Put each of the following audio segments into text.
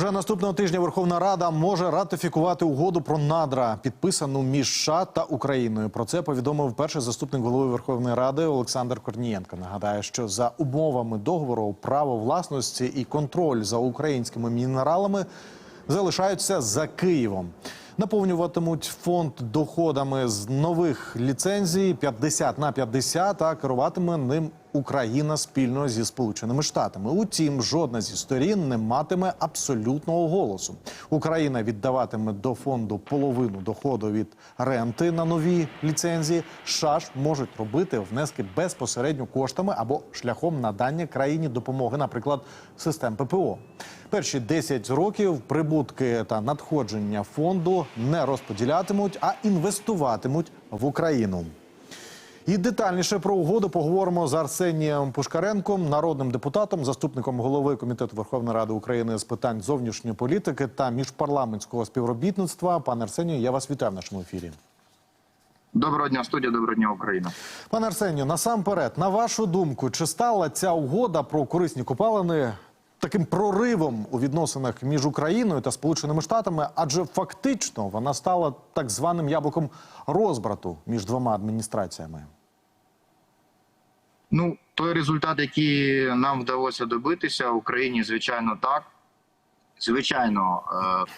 Вже наступного тижня Верховна Рада може ратифікувати угоду про надра, підписану між США та Україною. Про це повідомив перший заступник голови Верховної Ради Олександр Корнієнко. Нагадаю, що за умовами договору право власності і контроль за українськими мінералами залишаються за Києвом. Наповнюватимуть фонд доходами з нових ліцензій 50 на 50, а керуватиме ним Україна спільно зі Сполученими Штатами. Утім, жодна зі сторін не матиме абсолютного голосу. Україна віддаватиме до фонду половину доходу від ренти на нові ліцензії. США ж можуть робити внески безпосередньо коштами або шляхом надання країні допомоги, наприклад, систем ППО. Перші 10 років прибутки та надходження фонду не розподілятимуть, а інвестуватимуть в Україну. І детальніше про угоду поговоримо з Арсенієм Пушкаренком, народним депутатом, заступником голови комітету Верховної Ради України з питань зовнішньої політики та міжпарламентського співробітництва. Пане Арсенію, я вас вітаю в нашому ефірі. Доброго дня, студія, доброго дня, Україна. Пане Арсенію, насамперед, на вашу думку, чи стала ця угода про корисні копалини таким проривом у відносинах між Україною та Сполученими Штатами? Адже фактично вона стала так званим яблуком розбрату між двома адміністраціями. Ну, той результат, який нам вдалося добитися в Україні, звичайно, так. Звичайно, е,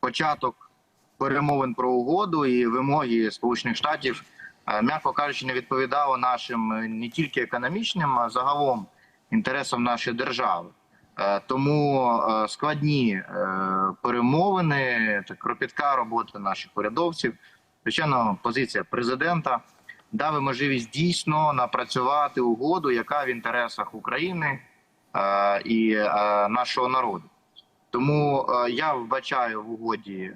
початок перемовин про угоду і вимоги Сполучених Штатів, е, м'яко кажучи, не відповідало нашим е, не тільки економічним, а загалом інтересам нашої держави. Е, Тому е, складні е, перемовини, та кропітка робота наших урядовців, звичайно, позиція президента дали можливість дійсно напрацювати угоду, яка в інтересах України і нашого народу. Тому я вбачаю в угоді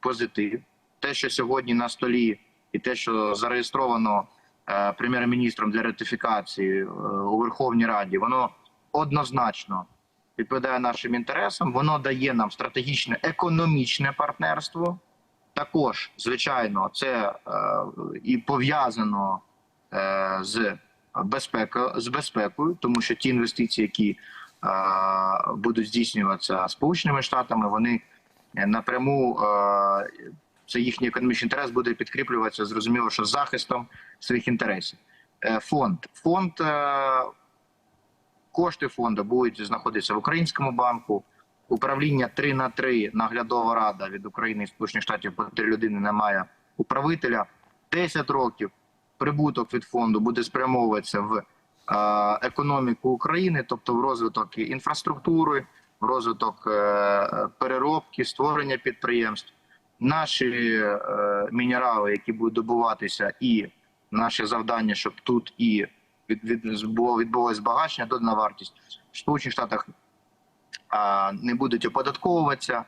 позитив. Те, що сьогодні на столі, і те, що зареєстровано прем'єр-міністром для ратифікації у Верховній Раді, воно однозначно відповідає нашим інтересам. Воно дає нам стратегічне економічне партнерство. Також, звичайно, це е, і пов'язано е, з безпекою, з безпекою, тому що ті інвестиції, які е, будуть здійснюватися Сполученими Штатами, вони напряму е, це їхній економічний інтерес буде підкріплюватися, зрозуміло, що захистом своїх інтересів. Е, фонд фонд е, кошти фонду будуть знаходитися в українському банку. Управління 3 на 3 наглядова рада від України і Сполучених Штатів по три людини немає управителя. 10 років прибуток від фонду буде спрямовуватися в економіку України, тобто в розвиток інфраструктури, в розвиток е, переробки, створення підприємств. Наші е, мінерали, які будуть добуватися, і наше завдання, щоб тут і від, від, було відбулося збагачення, додана вартість в Сполучених Штатах а, не будуть оподатковуватися.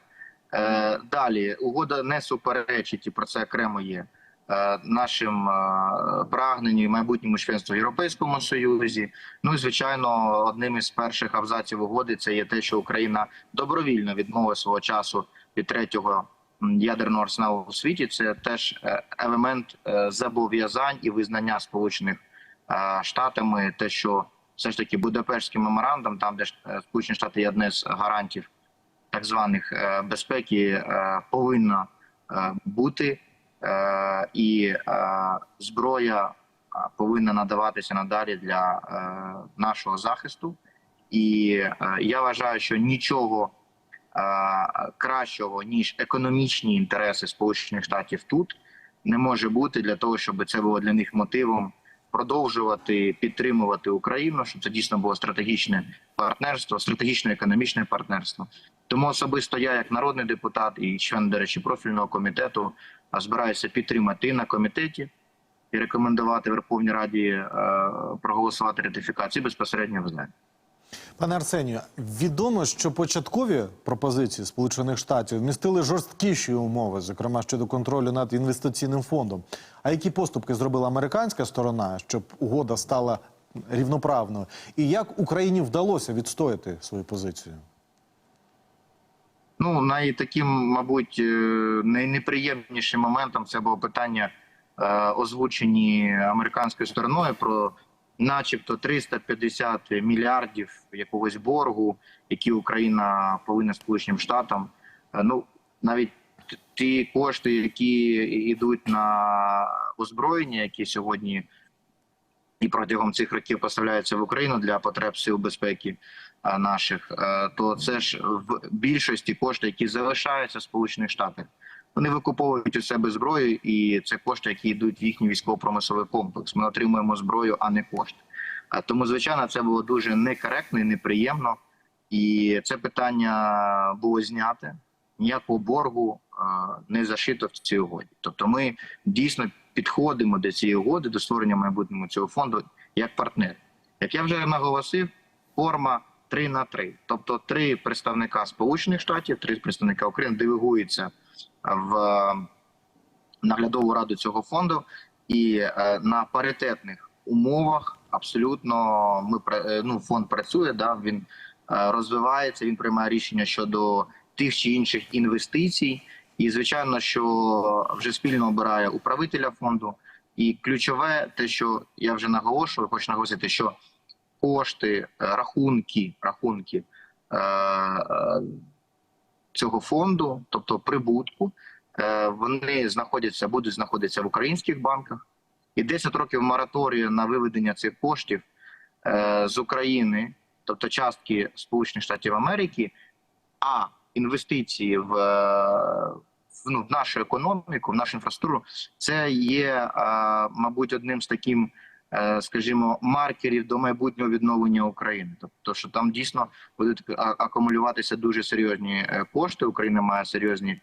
Е, Далі угода не суперечить, і про це окремо є е, нашим е, прагненню і майбутньому членству в Європейському Союзі. Ну і звичайно, одним із перших абзаців угоди це є те, що Україна добровільно відмовила свого часу від третього ядерного арсеналу у світі. Це теж е, елемент е, зобов'язань і визнання сполучених штатами, те, що все ж таки Будапештський меморандум, там де е, Сполучені Штати є одне з гарантів так званих е, безпеки, е, повинна е, бути, е, і е, зброя е, повинна надаватися надалі для е, нашого захисту. І е, я вважаю, що нічого е, кращого ніж економічні інтереси Сполучених Штатів тут не може бути для того, щоб це було для них мотивом продовжувати підтримувати Україну, щоб це дійсно було стратегічне партнерство, стратегічне економічне партнерство. Тому особисто я, як народний депутат і член, до речі, профільного комітету, збираюся підтримати на комітеті і рекомендувати Верховній Раді е, проголосувати ратифікацію безпосередньо в залі. Пане Арсенію, відомо, що початкові пропозиції Сполучених Штатів містили жорсткіші умови, зокрема щодо контролю над інвестиційним фондом. А які поступки зробила американська сторона, щоб угода стала рівноправною? І як Україні вдалося відстояти свою позицію? Ну, найтаким, мабуть, е, найнеприємнішим моментом це було питання, е, озвучені американською стороною про начебто 350 мільярдів якогось боргу, які Україна повинна Сполученим Штатам. Е, Ну навіть ті кошти, які йдуть на озброєння, які сьогодні і протягом цих років поставляються в Україну для потреб сил безпеки е, наших, е, то це ж в більшості кошти, які залишаються в Сполучених Штатах. Вони викуповують у себе зброю, і це кошти, які йдуть в їхній військово-промисловий комплекс. Ми отримуємо зброю, а не кошти. Тому, звичайно, це було дуже некоректно і неприємно. І це питання було зняте. Ніякого боргу не зашито в цій угоді. Тобто, ми дійсно підходимо до цієї угоди, до створення майбутнього цього фонду як партнер. Як я вже наголосив, форма 3 на 3. Тобто три представника Сполучених Штатів, три представника України делегуються в е, наглядову раду цього фонду, і е, на паритетних умовах абсолютно ми е, ну, фонд працює. Да, він розвивається, він приймає рішення щодо тих чи інших інвестицій. І звичайно, що вже спільно обирає управителя фонду. І ключове, те, що я вже наголошую, хочу наголосити, що кошти, рахунки, рахунки цього фонду, тобто прибутку, е, вони знаходяться, будуть знаходитися в українських банках. І 10 років мораторію на виведення цих коштів е, з України, тобто частки Сполучених Штатів Америки, а інвестиції в, е, ну, в нашу економіку, в нашу інфраструктуру, це є, мабуть, одним з таким, скажімо, маркерів до майбутнього відновлення України. Тобто, що там дійсно будуть акумулюватися дуже серйозні е, кошти. Україна має серйозні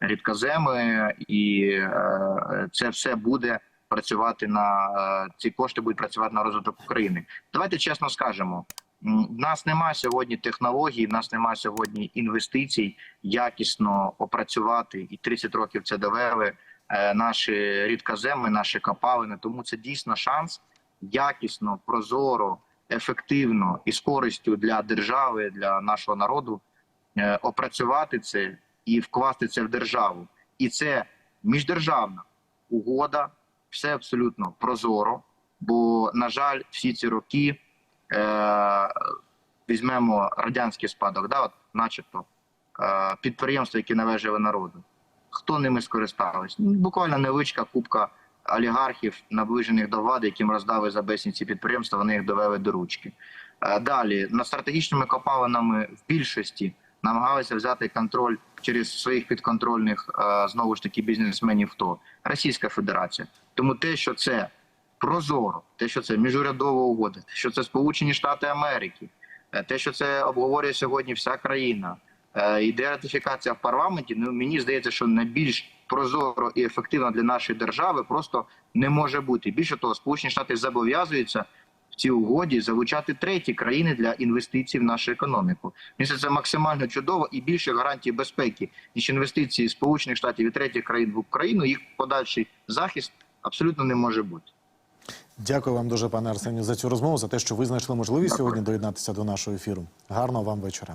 рідкоземи, і е, це все буде працювати на е, ці кошти будуть працювати на розвиток України. Давайте чесно скажемо. В нас немає сьогодні технологій, в нас немає сьогодні інвестицій якісно опрацювати, і 30 років це довели е, наші рідкоземи, наші копалини. Тому це дійсно шанс якісно, прозоро, ефективно і з користю для держави, для нашого народу е, опрацювати це і вкласти це в державу. І це міждержавна угода, все абсолютно прозоро. Бо, на жаль, всі ці роки е, візьмемо радянський спадок, да, от, начебто е, підприємства, які належали народу. Хто ними скористався? Буквально невеличка купка олігархів, наближених до влади, яким роздали за безцінь ці підприємства, вони їх довели до ручки. Е, Далі над стратегічними копалинами в більшості намагалися взяти контроль через своїх підконтрольних е, знову ж таки бізнесменів. Хто Російська Федерація? Тому те, що це прозоро, те, що це міжурядова угода, те, що це Сполучені Штати Америки, е, те, що це обговорює сьогодні вся країна, йде ратифікація в парламенті. Ну мені здається, що найбільш прозоро і ефективно для нашої держави просто не може бути. Більше того, Сполучені Штати зобов'язуються в цій угоді залучати треті країни для інвестицій в нашу економіку. Мені це максимально чудово і більше гарантій безпеки ніж інвестиції Сполучених Штатів і третіх країн в Україну. Їх подальший захист абсолютно не може бути. Дякую вам дуже, пане Арсенію, за цю розмову, за те, що ви знайшли можливість Дякую. сьогодні доєднатися до нашого ефіру. Гарного вам вечора.